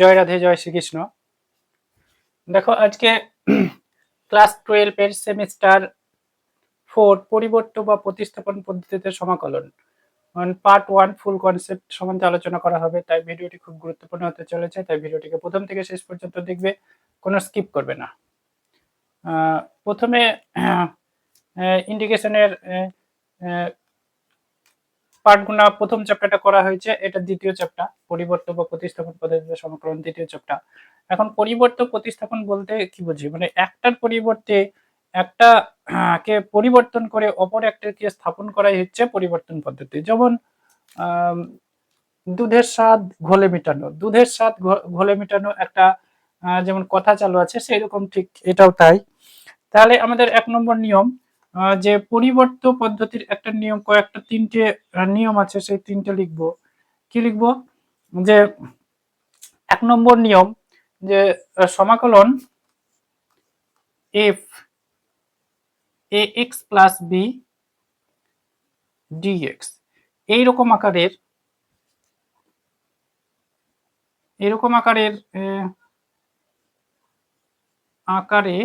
জয় রাধে, জয় শ্রীকৃষ্ণ। দেখো, আজকে class twelve এর সেমিস্টার ফোর পরিবর্তন বা প্রতিস্থাপন পদ্ধতিতে সমাকলন। পার্ট ওয়ান ফুল কনসেপ্ট সম্বন্ধে আলোচনা করা হবে, তাই ভিডিওটি খুব গুরুত্বপূর্ণ হতে চলেছে, তাই ভিডিওটিকে প্রথম থেকে শেষ পর্যন্ত দেখবে, কোনো স্কিপ করবে না। প্রথমে ইন্ডিকেশনের পাঠগুনা প্রথম চ্যাপ্টারটা করা হয়েছে, এটা দ্বিতীয় চ্যাপ্টার পরিবর্তন বা প্রতিস্থাপন পদ্ধতিতে সমীকরণ দ্বিতীয় চ্যাপ্টার এখন পরিবর্তন প্রতিস্থাপন বলতে কি বুঝি? মানে একটার পরিবর্তে একটা কে পরিবর্তন করে অপর একটাকে স্থাপন করাই হচ্ছে পরিবর্তন পদ্ধতি। যেমন দুধের স্বাদ ঘোলে মেটানো। দুধের স্বাদ ঘোলে মেটানো একটা যেমন কথা চালু আছে সেই রকম ঠিক এটাও তাই। তাহলে আমাদের এক নম্বর নিয়ম যে পরিবর্ত পদ্ধতির একটা নিয়ম, কয়েকটা তিনটে নিয়ম আছে, সেই তিনটে লিখব। কি লিখব? যে এক নম্বর নিয়ম, যে সমাকলন f, a x plus b dx এইরকম আকারের এরকম আকারের আকারে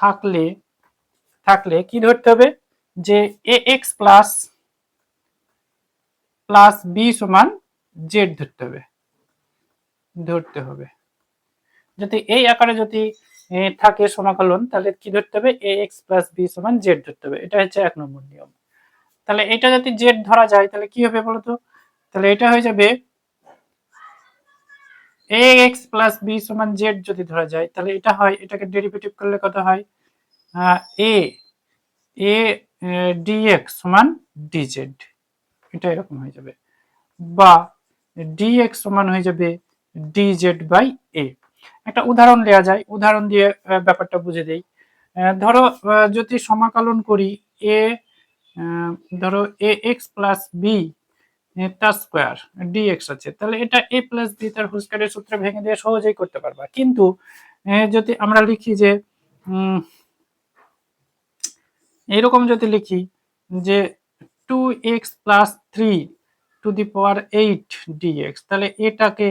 থাকলে থাকলে কি ধরতে হবে? যে a x plus plus b সমান জেড ধরতে হবে। ধরতে হবে। যদি এই আকারে যদি থাকে সমাকলন, তাহলে কি ধরতে হবে? এ এক্স প্লাস বি সমান জেড ধরতে হবে। এটা হচ্ছে এক নম্বর নিয়ম। তাহলে এটা যদি জেড ধরা যায়, তাহলে কি হবে বলতো? তাহলে এটা হয়ে যাবে এ এক্স প্লাস বি সমান জেড যদি ধরা যায়, তাহলে এটা হয়, এটাকে ডেরিভেটিভ করলে কত হয়? এ এ ডিএক্স সমান ডিজেড এটা এরকম হয়ে যাবে। বা ডিএক্স সমান হয়ে যাবে ডিজেড বাই এ একটা উদাহরণ দেওয়া যায়, উদাহরণ দিয়ে ব্যাপারটা বুঝে দেই। ধরো যদি সমাকলন করি এ ধরো এ এক্স প্লাস বি তার স্কোয়ার ডিএক্স আছে। তাহলে এটা এ প্লাস বি তার হোল স্কোয়ারের সূত্রে ভেঙে দিয়ে সহজেই করতে পারবা। কিন্তু যদি আমরা লিখি যে এরকম যদি লিখি যে two x plus three two the power eight dx তাহলে এটাকে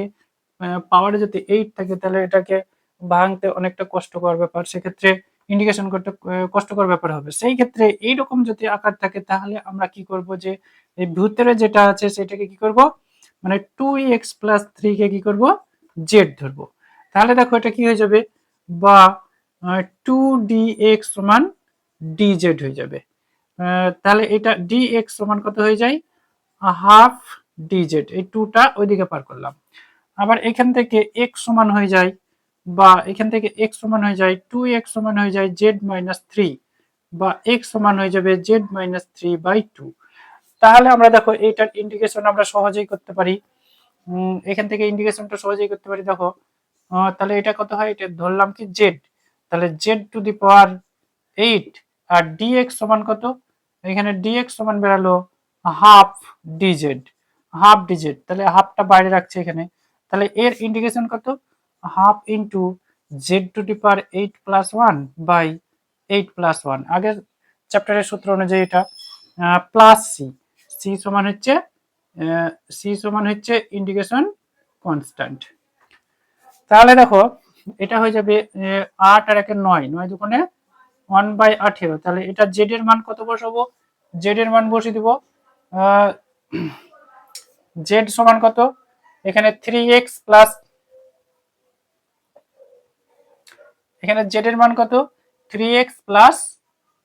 পাওয়ারে যদি এইট থাকে, তাহলে এটাকে ভাঙতে অনেকটা কষ্টকর ব্যাপার। সেক্ষেত্রে ইন্ডিকেশন করতে কষ্টকর ব্যাপার হবে। সেই ক্ষেত্রে এইরকম যদি আকার থাকে, তাহলে আমরা কি করব যে, এই ভিতরে যেটা আছে সেটাকে কি করব? মানে টু এক্স প্লাস থ্রিকে কি করব? জেড ধরবো। তাহলে দেখো এটা কি হয়ে যাবে? বা টু ডি এক্স সমান ডিজেড হয়ে যাবে। তাহলে এটা ডি এক্স সমান কত হয়ে যায়? হাফ ডিজেড এই টুটা ওইদিকে পার করলাম। আবার এখান থেকে এক্স সমান হয়ে যায়। বা এখান থেকে এক্স সমান হয়ে যায় টু এক্স সমান হয়ে যায় জেড মাইনাস থ্রি বা এক্স সমান হয়ে যাবে z minus three by two তাহলে আমরা দেখো এইটার ইন্ডিকেশন আমরা সহজেই করতে পারি। এখান থেকে ইন্ডিকেশনটা সহজেই করতে পারি, দেখো। তাহলে এটা কত হয়? এটা ধরলাম কি জেড তাহলে Z to the power eight R dx সমান কত? এখানে ডিএক্স সমান বেরালো হাফ ডিজেড হাফ ডিজেড তাহলে হাফটা বাইরে রাখছে এখানে। তাহলে এর ইন্ডিকেশন কত? Half into z two the power eight plus one by eight plus one. আগের চ্যাপ্টারের সূত্র অনুযায়ী এটা প্লাস সি। সি সমান হচ্ছে সি সমান হচ্ছে ইন্ডিকেশন কনস্ট্যান্ট। তাহলে দেখো, এটা হয়ে যাবে আট আর একে নয় নয় দুগুণে ওয়ান বাই আঠেরো। তাহলে এটা জেড এর মান কত বসাবো? জেড এর মান বসিয়ে দিব জেড সমান কত? এখানে থ্রি এক্স প্লাস এখানে জেড এর মান কত? Three x plus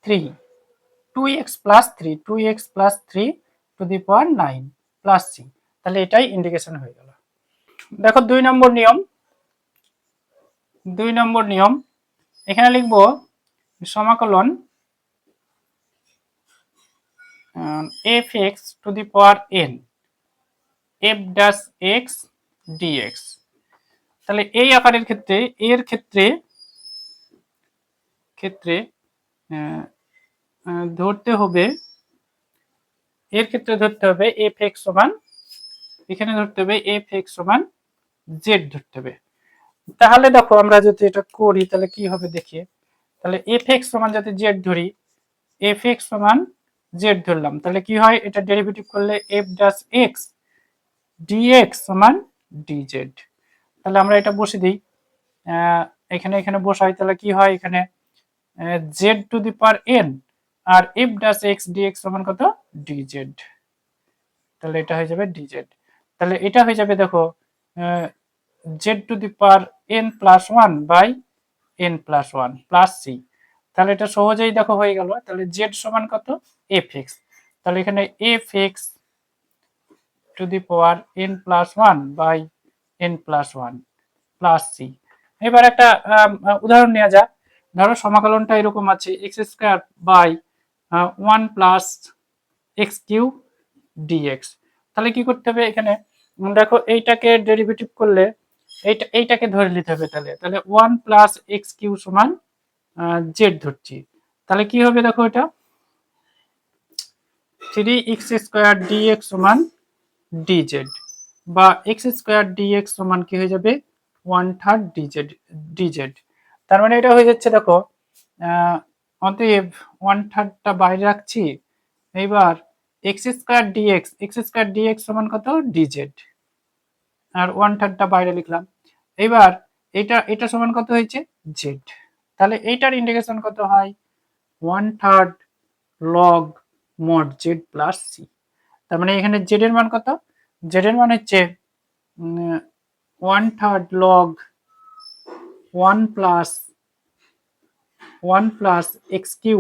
three two x plus three two x plus three two the power nine plus c তাহলে এটাই ইন্ডিকেশন হয়ে গেল। দেখো দুই নম্বর নিয়ম। দুই নম্বর নিয়ম। এখানে লিখব সমাকলন f x to the power n f dash x dx তাহলে এই আকারের ক্ষেত্রে, এর ক্ষেত্রে ক্ষেত্রে ধরতে হবে, এর ক্ষেত্রে ধরতে হবে এফ এক্স সমান, এখানে ধরতে হবে এফ এক্স সমান জেড ধরতে হবে। তাহলে দেখো আমরা যদি এটা করি, তাহলে কি হবে দেখি? তাহলে এফ এক্স সমান যাতে জেড ধরি এফ এক্স সমান জেড ধরলাম, তাহলে কি হয়? এটা ডেরিভেটিভ করলে এফ ড্যাশ এক্স ডিএক্স সমান ডিজেড তাহলে আমরা এটা বসে দিই। এখানে এখানে বসাই, তাহলে কি হয়? এখানে z to the power n R F dash x dx সমান কত? ডিজেড তাহলে এটা হয়ে যাবে ডিজেড তাহলে এটা হয়ে যাবে দেখো z to the power n plus one by n plus one plus c তাহলে এটা সহজেই দেখো হয়ে গেল। তাহলে জেড সমান কত? এফ এক্স তাহলে এখানে f x to the power n plus one by n plus one plus c এবার একটা উদাহরণ নেওয়া যাক। ধরো সমাকলনটা এরকম আছে x square by one plus x cube dx তাহলে কি করতে হবে এখানে? দেখো এইটাকে ডেরিভেটিভ করলে এইটা, এইটাকে ধরে নিতে হবে তাহলে। তাহলে ওয়ান প্লাস এক্স কিউ সমান জেড ধরছি। তাহলে কি হবে দেখো এটা? থ্রি এক্স স্কোয়ার ডিএক্স সমান ডিজেড বা এক্স স্কোয়ার ডিএক্স সমান কি হয়ে যাবে? ওয়ান থার্ড ডিজেড ডিজেড তার মানে এটা হয়ে যাচ্ছে, দেখো অতএব ওয়ান থার্ডটা বাইরে রাখছি। এইবার x square dx x square dx সমান কত? ডিজেড আর ওয়ান থার্ডটা বাইরে লিখলাম। এইবার এটা এটা সমান কত হয়েছে? জেড তাহলে এইটার ইন্টিগ্রেশন কত হয়? One third log mod z plus c তার মানে এখানে জেড এর মান কত? জেড এর মান হচ্ছে one third log one plus one plus x cube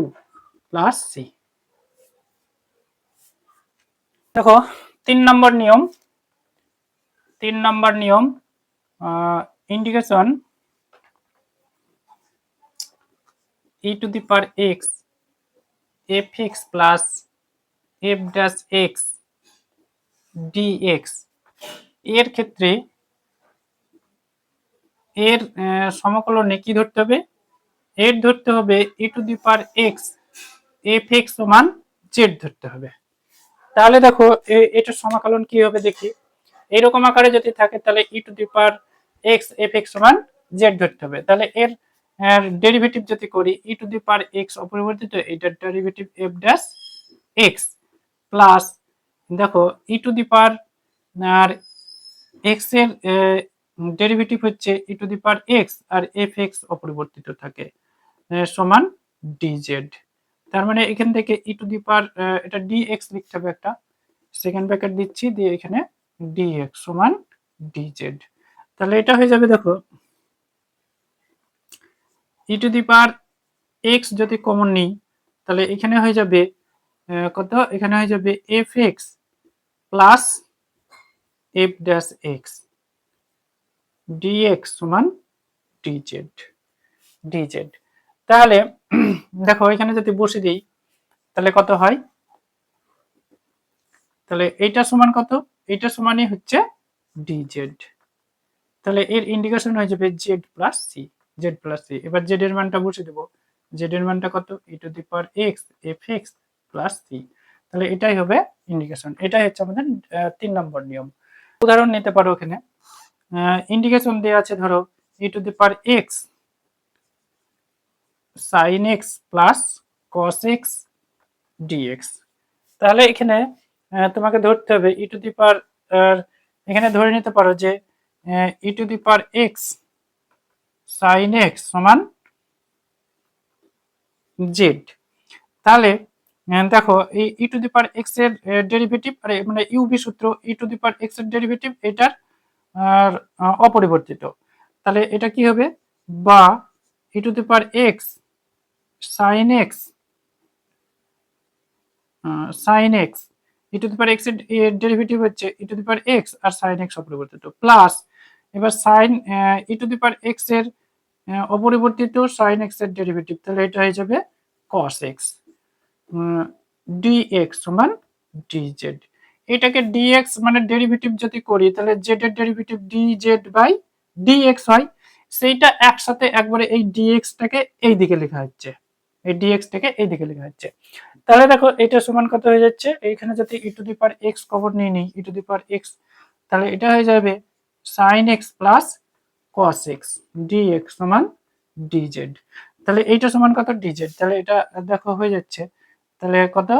plus c. দেখো, তিন নম্বর নিয়ম, তিন নম্বর নিয়ম indication e to the power x, fx plus f dash x dx এর ক্ষেত্রে এর সমকলনে কি ধরতে হবে? এর ধরতে হবে e to the power x fx সমান z ধরতে হবে। তাহলে দেখো এটার সমাকলন কি হবে দেখি। এরকম আকারে যদি থাকে তাহলে e to the power x, f x সমান জেড ধরতে হবে। তাহলে এর ডেরিভেটিভ যদি করি, ই টু দি পাওয়ার এক্স অপরিবর্তিত, এটার derivative f dash x plus, দেখো, ই টু দি পাওয়ার আর এক্সের ডেরিভেটিভ হচ্ছে e to the power x R F x অপরিবর্তিত থাকে সমান ডিজেড তার মানে এখান থেকে ই টু দি পাওয়ার এটা ডি এক্স লিখতে হবে একটা সেকেন্ড ব্র্যাকেট দিচ্ছি, দিয়ে এখানে ডিএক্স সমান ডিজেড তাহলে এটা হয়ে যাবে দেখো E to the power X যদি কমন নিই, তাহলে এখানে হয়ে যাবে কত? এখানে হয়ে যাবে F X plus F dash X DX সমান ডিজেড ডিজেড তাহলে, দেখো, এখানে যদি বসে দিই, তাহলে কত হয়? তাহলে এইটা সমান কত? এইটা সমানই হচ্ছে ডিজেড তাহলে এর ইন্ডিকেশন হয়ে যাবে z plus c z plus c এবার জেড এর মানটা বসে দেবো। জেড এর মানটা কত? E to the power x f x plus c তাহলে এটাই হবে ইন্ডিকেশন এটাই হচ্ছে আমাদের তিন নম্বর নিয়ম। উদাহরণ নিতে পারো এখানে ইন্ডিকেশন দেওয়া আছে, ধরো e to the power x sin x plus cos x dx তাহলে এখানে তোমাকে ধরতে হবে ই টু দি পাওয়ার এখানে ধরে নিতে পারো যে e to the power x sin x সমান জেড তাহলে দেখো, এই ই টু দি পাওয়ার এক্সের ডেরিভেটিভ মানে ইউভি সূত্র ই টু দি পাওয়ার এক্সের ডেরিভেটিভ এটার আর, অপরিবর্তিত। তাহলে এটা কি হবে? বা E to the power X sine X sine X E to the power এক্সের ডেরিভেটিভ হচ্ছে E to the power X R sine x অপরিবর্তিত। প্লাস এবার sine E to the power এক্সের অপরিবর্তিত সাইন এক্সের ডেরিভেটিভ তাহলে এটা হয়ে যাবে কস এক্স ডিএক্স সমান ডিজেড এটাকে ডিএক্স মানে ডেরিভেটিভ যদি করি, তাহলে জেড এর ডেরিভেটিভ ডিজেড বাই ডিএক্স হয়। সেইটা একসাথে একবারে এই ডিএক্স টাকে এই দিকে লেখা হচ্ছে। এই ডিএক্স টাকে এই দিকে লেখা হচ্ছে। তাহলে দেখো, এটা সমান কত হয়ে যাচ্ছে? এইখানে যদি e to the power x common নিয়ে নিই ই টু দি পাওয়ার এক্স তাহলে এটা হয়ে যাবে sin x plus cos x dx সমান ডিজেড তাহলে এইটা সমান কত? ডিজেড তাহলে এটা দেখো হয়ে যাচ্ছে। তাহলে কত?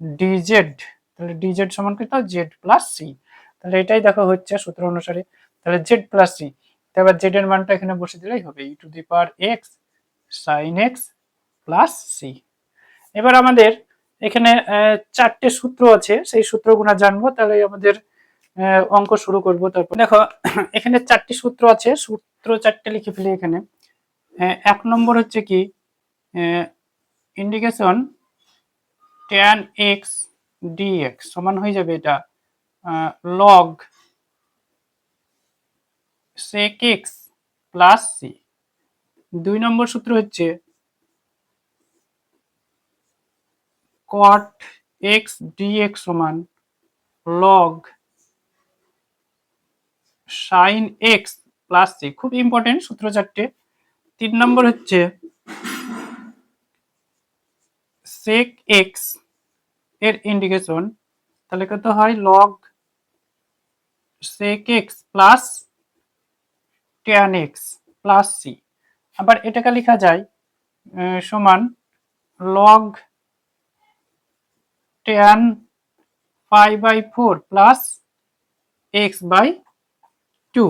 ডিজেড তাহলে ডিজেড সমান কত? জেড প্লাস সি তাহলে এটাই দেখো হচ্ছে সূত্র অনুসারে। তাহলে জেড প্লাস সি এবার জেড এর মানটা এখানে বসে দিলেই হবে। E to the power x sin x plus c এবার আমাদের এখানে চারটে সূত্র আছে। সেই সূত্রগুলো জানব। তাহলে আমাদের অঙ্ক শুরু করব। তারপর দেখো, এখানে চারটি সূত্র আছে। সূত্র চারটে লিখে ফেলি এখানে। এক নম্বর হচ্ছে কি? ইন্ডিকেশন ট্যান এক্স ডিএক্স সমান হয়ে যাবে এটা log sec x plus c দুই নম্বর সূত্র হচ্ছে cot x dx সমান log sin x plus c খুব ইম্পর্টেন্ট সূত্র চারটে। তিন নম্বর হচ্ছে sec x এর ইন্ডিকেশন তাহলে কত হয়? log sec x plus tan x plus c আবার এটাকে লেখা যায় সমান log tan pi by 4 plus x by 2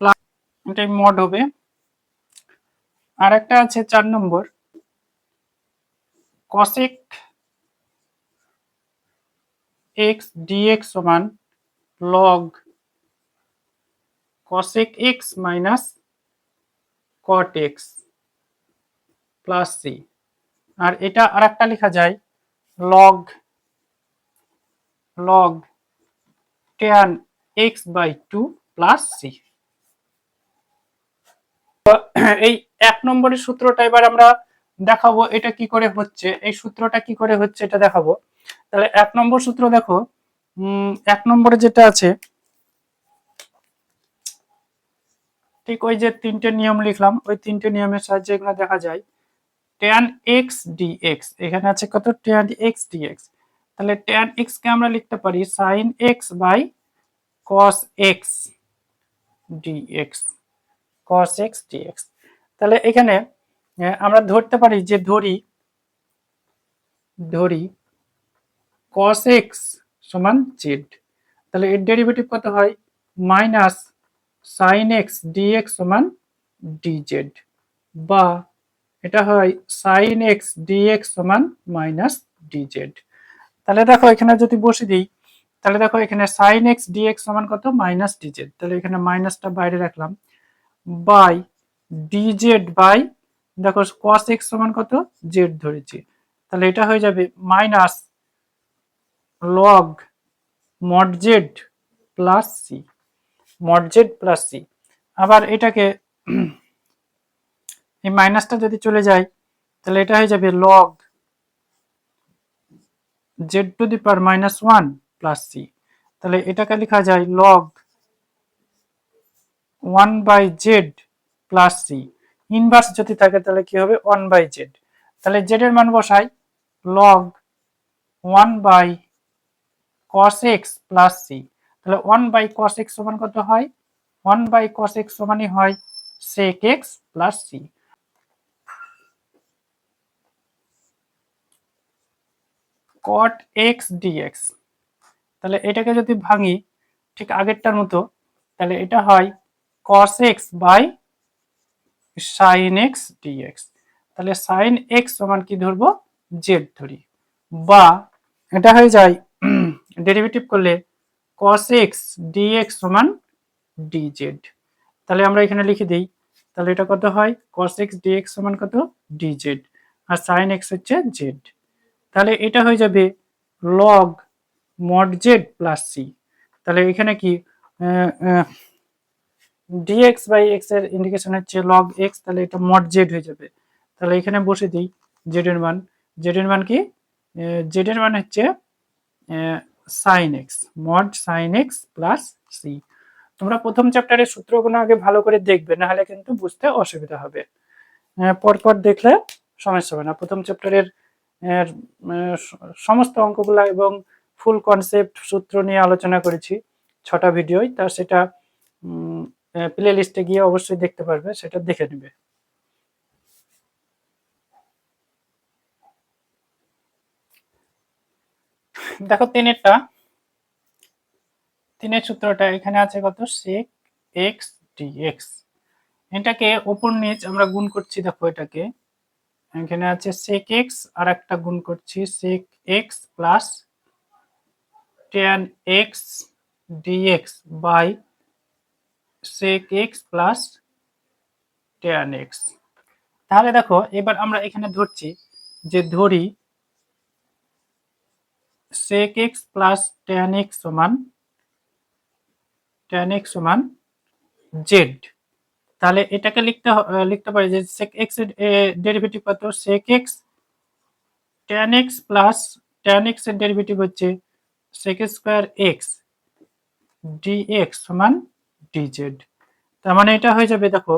plus এটাই মড হবে। আর একটা আছে চার নম্বর। cosec x dx সমান log cosec x minus cot x plus c আর এটা আর একটা লেখা যায়, log tan x by 2 plus c তো এই এক নম্বরের সূত্রটা এবার আমরা দেখাবো, এটা কি করে হচ্ছে, এই সূত্রটা কি করে হচ্ছে, এটা দেখাবো। তাহলে এক নম্বর সূত্র দেখো। এক নম্বরে যেটা আছে, ঠিক ওই যে তিনটে নিয়ম লিখলাম, ওই তিনটে নিয়মের সাহায্যে এগুলো দেখা যায়। tan x dx, এখানে আছে কত? tan x dx তাহলে tan x কে আমরা লিখতে পারি sin x by cos x dx, cos x dx তাহলে এখানে আমরা ধরতে পারি যে ধরি ধরি cos x সমান z তাহলে এর ডেরিভেটিভ কত হয়? মাইনাস sin x dx সমান dz বা এটা হয় sin x dx সমান মাইনাস dz তাহলে দেখো এখানে যদি বসে দিই, তাহলে দেখো এখানে sin x dx সমান কত? মাইনাস dz তাহলে এখানে মাইনাসটা বাইরে রাখলাম। বাই dz বাই, দেখো cos x সমান কত? z ধরেছি। তাহলে এটা হয়ে যাবে minus log mod z plus c mod z plus c আবার এটাকে এই মাইনাসটা যদি চলে যায়, তাহলে এটা হয়ে যাবে log z to the power minus one plus c তাহলে এটাকে লেখা যায় log one by z plus c inverse যদি থাকে, তাহলে কি হবে? ওয়ান বাই জেড তাহলে জেড এর মান বসাই log one by cos x plus c তাহলে ওয়ান বাই কস এক্স সমান কত হয়? ওয়ান বাই কস এক্স সমানই হয় sec x plus c cot x dx তাহলে এটাকে যদি ভাঙি, ঠিক আগেরটার মতো, তাহলে এটা হয় cos x by sin x dx তাহলে sin x সমান কি ধরবো? z ধরি। বা এটা হয়ে যায় ডেরিভেটিভ করলে cos x dx সমান dz তাহলে আমরা এখানে লিখে দিই, তাহলে এটা কত হয়? cos x dx সমান কত? dz আর sin x হচ্ছে z তাহলে এটা হয়ে যাবে log mod z plus c তাহলে এখানে কি ডিএক্স বাই এক্সের ইন্ডিকেশন হচ্ছে লগ এক্স তাহলে এটা মড জেড হয়ে যাবে। তাহলে এখানে বসে দিই জেড এর মান। জেড এর মান কি? জেড এর মান হচ্ছে sin x mod sin x plus c তোমরা প্রথম চ্যাপ্টারের সূত্রগুলো আগে ভালো করে দেখবে, না হলে কিন্তু বুঝতে অসুবিধা হবে। পরপর দেখলে সমস্যা হবে না। প্রথম চ্যাপ্টারের সমস্ত অঙ্কগুলা এবং ফুল কনসেপ্ট সূত্র নিয়ে আলোচনা করেছি ছটা ভিডিওই তা সেটা প্লে লিস্টে গিয়ে অবশ্যই দেখতে পারবে, সেটা দেখে নেবে। দেখো তিনেরটা। তিনের সূত্রটা এখানে আছে কত? sec, x, dx এটাকে ওপর নিচ আমরা গুণ করছি, দেখো এটাকে। এখানে আছে sec x আর একটা গুণ করছি, sec x plus tan x dx by sec x plus tan x তাহলে দেখো, এবার আমরা এখানে ধরছি যে ধরি sec x plus tan x সমান, tan x সমান z তাহলে এটাকে লিখতে লিখতে পারি যে sec x এর ডেরিভেটিভ কত? sec x tan x plus tan x এর ডেরিভেটিভ হচ্ছে sec স্কয়ার x dx সমান dz তার মানে এটা হয়ে যাবে দেখো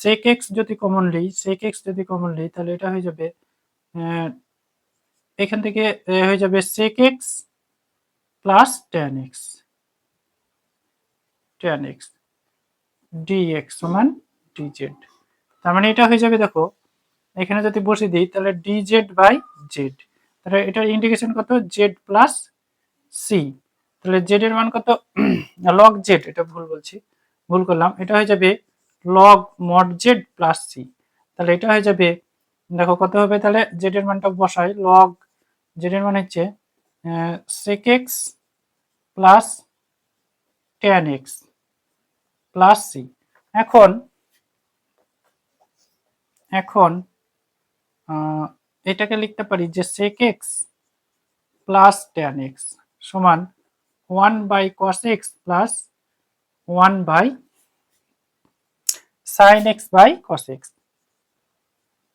sec x যদি কমন লিই sec x যদি কমন লিই তাহলে এটা হয়ে যাবে এখান থেকে হয়ে যাবে sec x plus tan x tan x dx সমান dz তার মানে এটা হয়ে যাবে, দেখো, এখানে যদি বসে দিই, তাহলে dz বাই z তাহলে এটার ইন্ডিকেশন কত? z প্লাস c তাহলে z এর মান কত? log z, এটা ভুল বলছি, ভুল করলাম। এটা হয়ে যাবে log mod z plus c তাহলে এটা হয়ে যাবে, দেখো কত হবে তাহলে? z এর মানটা বসাই, log এর মান হচ্ছে sec x plus tan x plus c এখন এখন এটাকে লিখতে পারি যে sec x plus tan x সমান one by cos x plus one by sin x by cos x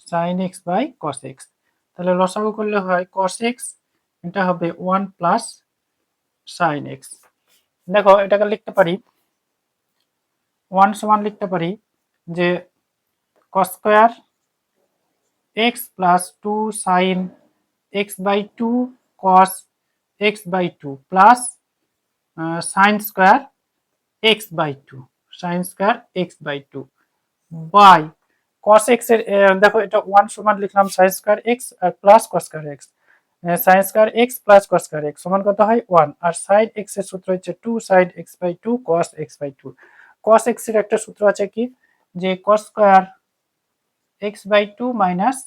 sin x by cos x তাহলে লসাগু করলে হয় cos x, এটা হবে ওয়ান প্লাস sin x দেখো, এটাকে লিখতে পারি ওয়ান সমান লিখতে পারি যে cos square x plus two sin x by two cos x by two plus sin square x by two sin square x by two by cos এক্সের দেখো এটা ওয়ান সমান লিখলাম সাইন স্কোয়ার এক্স আর plus cos square x sin square x plus cos square x সমান কত হয়? One আর sin এক্সের সূত্র হচ্ছে two sin x by two cos x by two cos এক্সের একটা সূত্র আছে কি? যে cos square two minus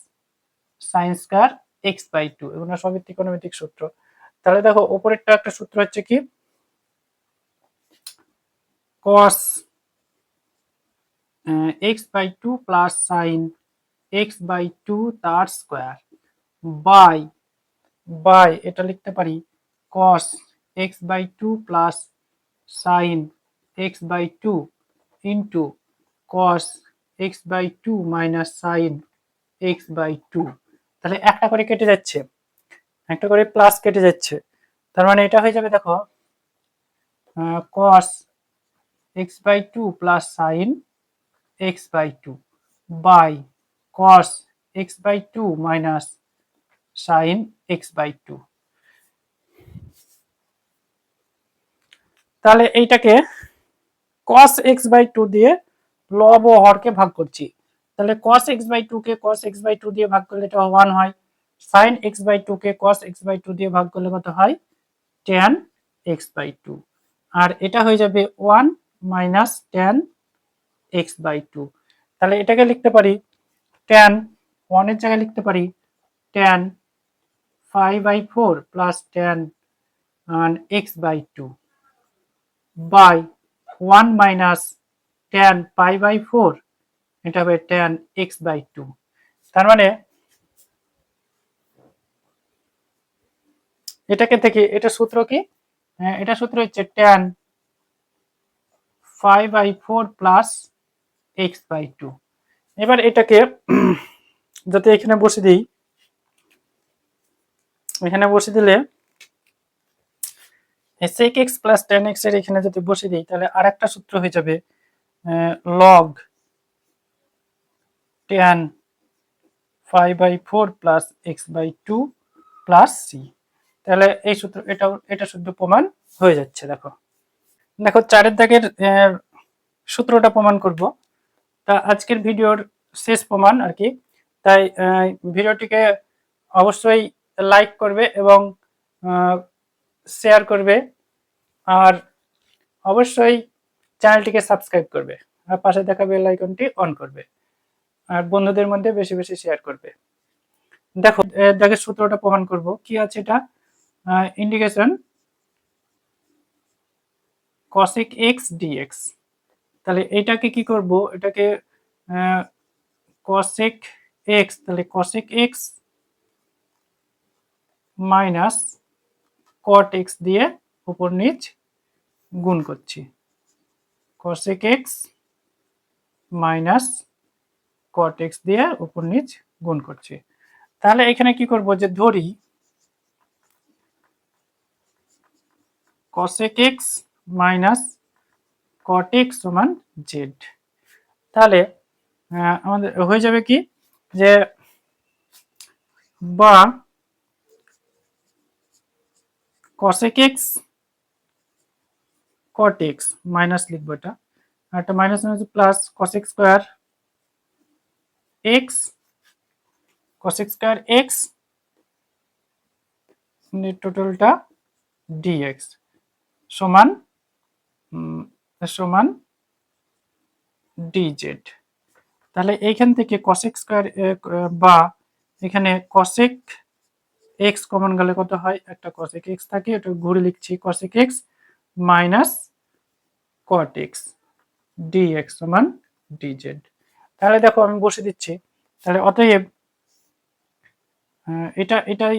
sin square by two এগুলো সবই ত্রিকোণমিতিক সূত্র। তাহলে দেখো উপরেরটা একটা সূত্র হচ্ছে কি? Cos x by two plus sin x by two তার স্কোয়ার বাই বাই এটা লিখতে পারি cos x by two plus sin x by two into cos x by two minus sin x by two তাহলে একটা করে কেটে যাচ্ছে, একটা করে প্লাস কেটে যাচ্ছে। তার মানে এটা হয়ে যাবে দেখো cos x by two plus sin x by two by cos x by two minus sin x by two তাহলে এইটাকে cos x বাই টু দিয়ে লব ও হরকে ভাগ করছি। তাহলে cos x বাই টু কে cos x বাই টু দিয়ে ভাগ করলে এটা ওয়ান হয়। sin x বাই টু কে cos x বাই টু দিয়ে ভাগ করলে কত হয়? tan x বাই টু আর এটা হয়ে যাবে one minus tan x by two তাহলে এটাকে লিখতে পারি tan ওয়ানের জায়গায় লিখতে পারি tan five by four plus tan x by two by one minus tan pi by four এটা হবে ট্যান এক্স বাই টু তার মানে এটাকে থেকে এটা সূত্র কি? হ্যাঁ, এটা সূত্র হচ্ছে tan five by four plus x by two এবার এটাকে যাতে এখানে বসে দিই, এখানে বসে দিলে sec x প্লাস টেন এক্সের এখানে যদি বসে দিই, তাহলে আর একটা সূত্র হয়ে যাবে log tan five by four plus x by two plus c তাহলে এই সূত্র, এটাও, এটা শুদ্ধ প্রমাণ হয়ে যাচ্ছে, দেখো। দেখো, চারের দাগের সূত্রটা প্রমাণ করব। তা আজকের ভিডিওর শেষ প্রমাণ আর কি। তাই ভিডিওটিকে অবশ্যই লাইক করবে এবং শেয়ার করবে আর অবশ্যই চ্যানেলটিকে সাবস্ক্রাইব করবে আর পাশে থাকা বেল আইকনটি অন করবে আর বন্ধুদের মধ্যে বেশি বেশি শেয়ার করবে। দেখো দেখে সূত্রটা প্রমাণ করব। কি আছে এটা? ইন্ডিকেশন cosec x dx তাহলে এটাকে কি করব? এটাকে cosec x, তাহলে cosec x minus cot x দিয়ে উপর নিচ গুণ করছি। cosec x minus cot x দিয়ে উপর নিচ গুণ করছি। তাহলে এখানে কি করব যে ধরি, cosec x minus cot x সমান z তাহলে আমাদের হয়ে যাবে কি? যে বা cosec x cot x minus লিখব এটা। একটা minus plus cosec square x cosec square x টোটালটা dx সমান উম, সমান dz তাহলে এইখান থেকে cosec স্কোয়ার বা এখানে cosec x কমন গেলে কত হয়? একটা cosec x থাকে, এটা ঘুরে লিখছি cosec x minus cot x dx সমান dz তাহলে দেখো আমি বসে দিচ্ছি। তাহলে অতএব এটা, এটাই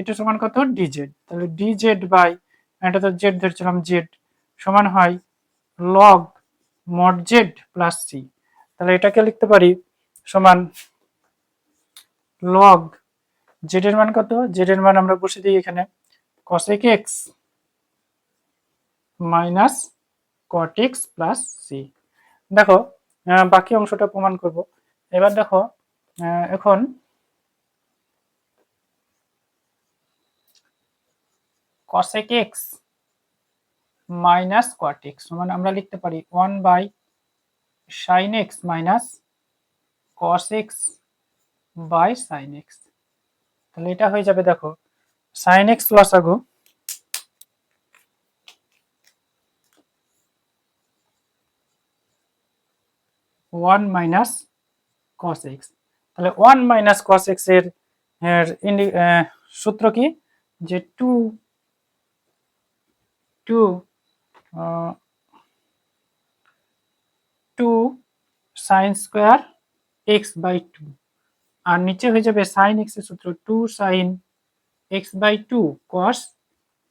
এটা সমান কত? dz তাহলে dz বাই এটা তো z ধরছিলাম z, সমান হয় log mod z plus c তাহলে এটাকে লিখতে পারি সমান log z এর মান কত? z এর মান আমরা বসে দিই এখানে cosec x minus cot x plus c দেখো বাকি অংশটা প্রমাণ করব। এবার দেখো এখন cosec x মাইনাস x সমান আমরা লিখতে পারি 1 by sin x minus cos x by sin x তাহলে এটা হয়ে যাবে দেখো, sin x লসাগু ওয়ান মাইনাস cos x তাহলে ওয়ান মাইনাস cos x এর সূত্র কি? যে two two two sin square x by two আর নিচে হয়ে যাবে সাইন এক্সের সূত্র two sin x by two cos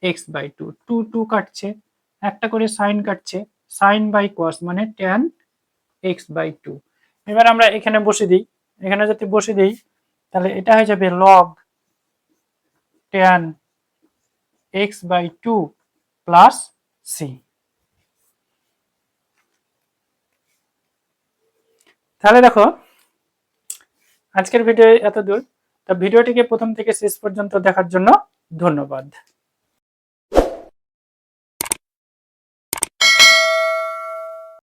x by two two two কাটছে, একটা করে সাইন কাটছে সাইন বাই কস মানে ট্যান এক্স বাই টু এবার আমরা এখানে বসে দিই। এখানে যদি বসে দিই, তাহলে এটা হয়ে যাবে log tan x by two plus c তাহলে দেখো, আজকের ভিডিও এত দূর তা ভিডিওটিকে প্রথম থেকে শেষ পর্যন্ত দেখার জন্য ধন্যবাদ।